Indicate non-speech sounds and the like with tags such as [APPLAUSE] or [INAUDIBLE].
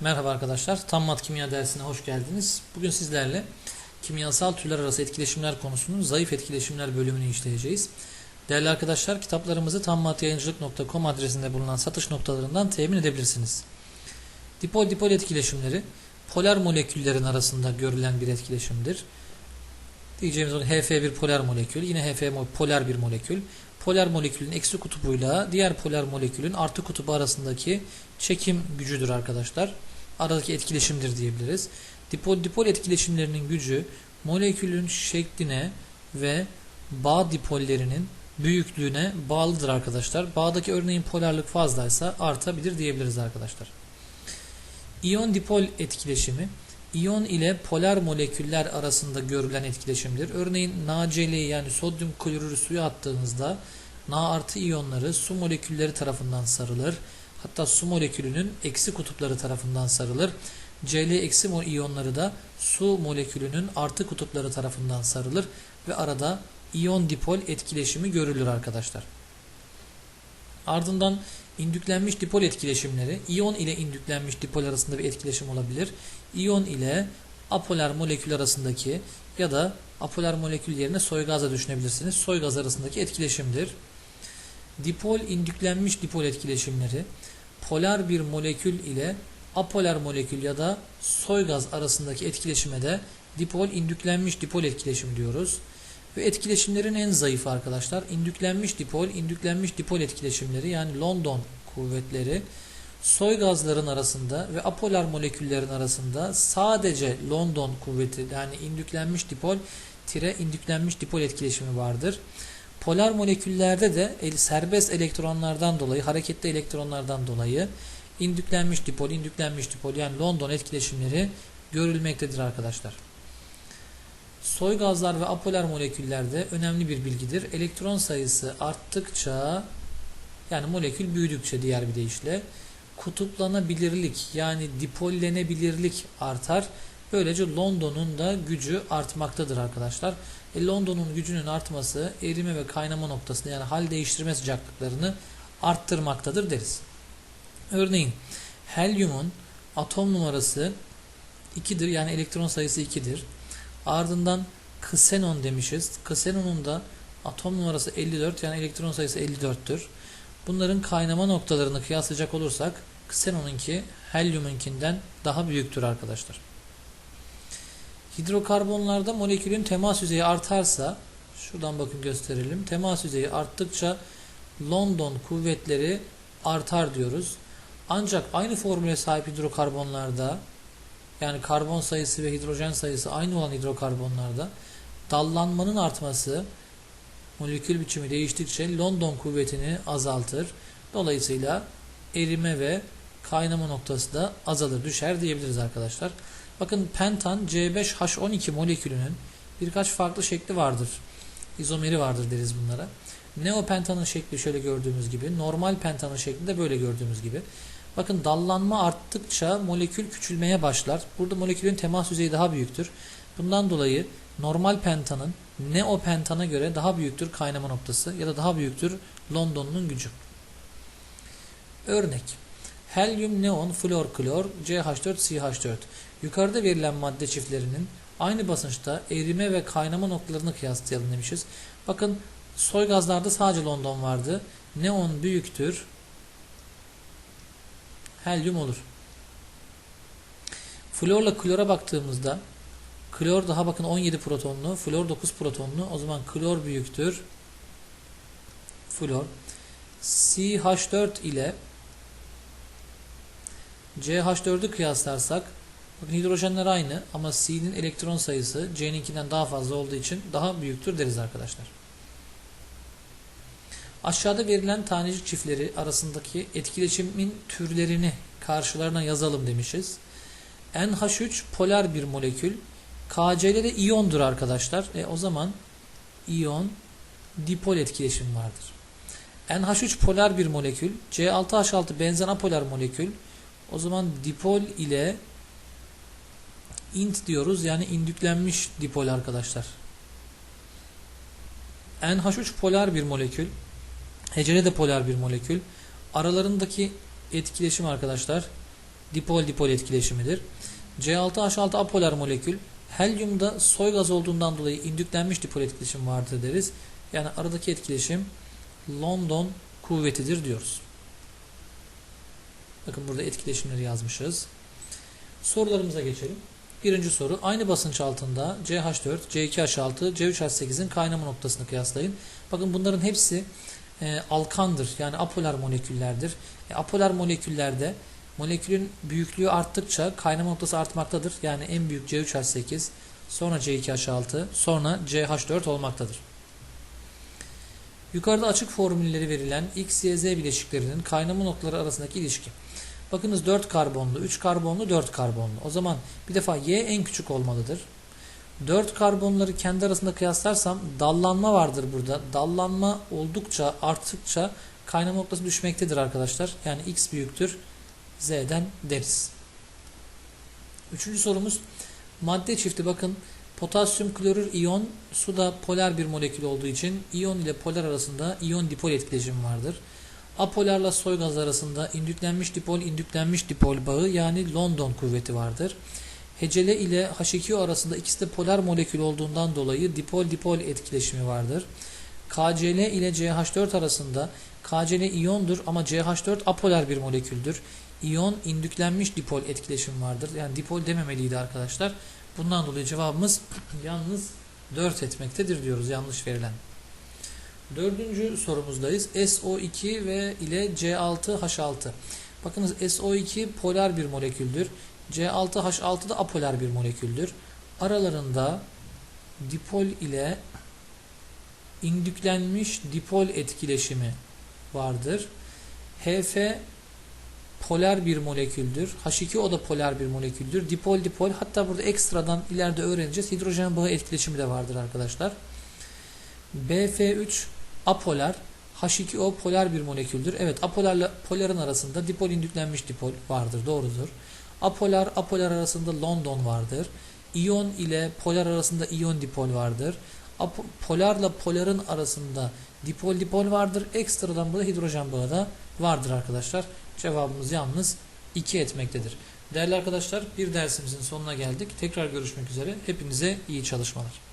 Merhaba arkadaşlar. Tam mat kimya dersine hoş geldiniz. Bugün sizlerle kimyasal türler arası etkileşimler konusunun zayıf etkileşimler bölümünü işleyeceğiz. Değerli arkadaşlar kitaplarımızı tammatyayıncılık.com adresinde bulunan satış noktalarından temin edebilirsiniz. Dipol-dipol etkileşimleri polar moleküllerin arasında görülen bir etkileşimdir. Diyeceğimiz o HF bir polar molekül, yine HF polar bir molekül. Polar molekülün eksi kutubuyla diğer polar molekülün artı kutubu arasındaki çekim gücüdür arkadaşlar. Aradaki etkileşimdir diyebiliriz. Dipol-dipol etkileşimlerinin gücü molekülün şekline ve bağ dipollerinin büyüklüğüne bağlıdır arkadaşlar. Bağdaki örneğin polarlık fazlaysa artabilir diyebiliriz arkadaşlar. İyon dipol etkileşimi iyon ile polar moleküller arasında görülen etkileşimdir. Örneğin NaCl yani sodyum klorürü suya attığınızda Na artı iyonları su molekülleri tarafından sarılır. Hatta su molekülünün eksi kutupları tarafından sarılır. Cl eksi iyonları da su molekülünün artı kutupları tarafından sarılır ve arada iyon dipol etkileşimi görülür arkadaşlar. Ardından indüklenmiş dipol etkileşimleri iyon ile indüklenmiş dipol arasında bir etkileşim olabilir. İyon ile apolar molekül arasındaki ya da apolar molekül yerine soy gazla düşünebilirsiniz. Soy gaz arasındaki etkileşimdir. Dipol indüklenmiş dipol etkileşimleri polar bir molekül ile apolar molekül ya da soy gaz arasındaki etkileşime de dipol indüklenmiş dipol etkileşim diyoruz. Ve etkileşimlerin en zayıfı arkadaşlar indüklenmiş dipol, indüklenmiş dipol etkileşimleri yani London kuvvetleri soy gazların arasında ve apolar moleküllerin arasında sadece London kuvveti yani indüklenmiş dipol tire indüklenmiş dipol etkileşimi vardır. Polar moleküllerde de serbest elektronlardan dolayı, hareketli elektronlardan dolayı indüklenmiş dipol, indüklenmiş dipol yani London etkileşimleri görülmektedir arkadaşlar. Soy gazlar ve apolar moleküllerde önemli bir bilgidir. Elektron sayısı arttıkça yani molekül büyüdükçe diğer bir deyişle kutuplanabilirlik yani dipollenebilirlik artar. Böylece London'un da gücü artmaktadır arkadaşlar. E, London'un gücünün artması erime ve kaynama noktasında yani hal değiştirme sıcaklıklarını arttırmaktadır deriz. Örneğin helyumun atom numarası 2'dir yani elektron sayısı 2'dir. Ardından ksenon demişiz. Ksenonun da atom numarası 54 yani elektron sayısı 54'tür. Bunların kaynama noktalarını kıyaslayacak olursak ksenonunki helyumunkinden daha büyüktür arkadaşlar. Hidrokarbonlarda molekülün temas yüzeyi artarsa şuradan bakın gösterelim. Temas yüzeyi arttıkça London kuvvetleri artar diyoruz. Ancak aynı formüle sahip hidrokarbonlarda yani karbon sayısı ve hidrojen sayısı aynı olan hidrokarbonlarda dallanmanın artması molekül biçimi değiştikçe London kuvvetini azaltır. Dolayısıyla erime ve kaynama noktası da azalır, düşer diyebiliriz arkadaşlar. Bakın pentan C5H12 molekülünün birkaç farklı şekli vardır. İzomeri vardır deriz bunlara. Neopentanın şekli şöyle gördüğümüz gibi, normal pentanın şekli de böyle gördüğümüz gibi. Bakın dallanma arttıkça molekül küçülmeye başlar. Burada molekülün temas yüzeyi daha büyüktür. Bundan dolayı normal pentanın neopentana göre daha büyüktür kaynama noktası ya da daha büyüktür London'un gücü. Örnek Helyum, neon, flor, klor, CH4, CH4. Yukarıda verilen madde çiftlerinin aynı basınçta erime ve kaynama noktalarını kıyaslayalım demişiz. Bakın soy gazlarda sadece London vardı. Neon büyüktür. Helyum olur. Florla klora baktığımızda klor daha bakın 17 protonlu, flor 9 protonlu. O zaman klor büyüktür. Flor. CH4 ile CH4'ü kıyaslarsak bakın hidrojenler aynı ama C'nin elektron sayısı C'ninkinden daha fazla olduğu için daha büyüktür deriz arkadaşlar. Aşağıda verilen tanecik çiftleri arasındaki etkileşimin türlerini karşılarına yazalım demişiz. NH3 polar bir molekül. KCl de iyondur arkadaşlar. E, o zaman iyon dipol etkileşim vardır. NH3 polar bir molekül. C6H6 benzen apolar molekül. O zaman dipol ile int diyoruz. Yani indüklenmiş dipol arkadaşlar. NH3 polar bir molekül. Hecele de polar bir molekül. Aralarındaki etkileşim arkadaşlar dipol dipol etkileşimidir. C6H6 apolar molekül helyumda soy gaz olduğundan dolayı indüklenmiş dipol etkileşim vardır deriz. Yani aradaki etkileşim London kuvvetidir diyoruz. Bakın burada etkileşimleri yazmışız. Sorularımıza geçelim. Birinci soru. Aynı basınç altında CH4, C2H6, C3H8'in kaynama noktasını kıyaslayın. Bakın bunların hepsi e, alkandır. Yani apolar moleküllerdir. E, apolar moleküllerde molekülün büyüklüğü arttıkça kaynama noktası artmaktadır. Yani en büyük C3H8, sonra C2H6, sonra CH4 olmaktadır. Yukarıda açık formülleri verilen X, Y, Z bileşiklerinin kaynama noktaları arasındaki ilişki. Bakınız 4 karbonlu, 3 karbonlu, 4 karbonlu. O zaman bir defa Y en küçük olmalıdır. 4 karbonları kendi arasında kıyaslarsam dallanma vardır burada. Dallanma oldukça arttıkça kaynama noktası düşmektedir arkadaşlar. Yani X büyüktür Z'den deriz. Üçüncü sorumuz madde çifti bakın potasyum klorür iyon suda polar bir molekül olduğu için iyon ile polar arasında iyon dipol etkileşimi vardır. Apolarla soy gaz arasında indüklenmiş dipol indüklenmiş dipol bağı yani London kuvveti vardır. Hecele ile H2O arasında ikisi de polar molekül olduğundan dolayı dipol dipol etkileşimi vardır. KCl ile CH4 arasında KCl iyondur ama CH4 apolar bir moleküldür. İyon indüklenmiş dipol etkileşim vardır. Yani dipol dememeliydi arkadaşlar. Bundan dolayı cevabımız [CLEARS THROAT] yalnız 4 etmektedir diyoruz yanlış verilen. Dördüncü sorumuzdayız. SO2 ve ile C6H6. Bakınız SO2 polar bir moleküldür. C6H6 da apolar bir moleküldür. Aralarında dipol ile indüklenmiş dipol etkileşimi vardır. HF polar bir moleküldür. H2O da polar bir moleküldür. Dipol dipol hatta burada ekstradan ileride öğreneceğiz. Hidrojen bağı etkileşimi de vardır arkadaşlar. BF3 apolar, H2O polar bir moleküldür. Evet apolarla poların arasında dipol indüklenmiş dipol vardır. Doğrudur. Apolar apolar arasında London vardır. İyon ile polar arasında iyon dipol vardır. Apo, polarla poların arasında dipol dipol vardır. Ekstradan burada hidrojen bağı da vardır arkadaşlar. Cevabımız yalnız 2 etmektedir. Değerli arkadaşlar bir dersimizin sonuna geldik. Tekrar görüşmek üzere. Hepinize iyi çalışmalar.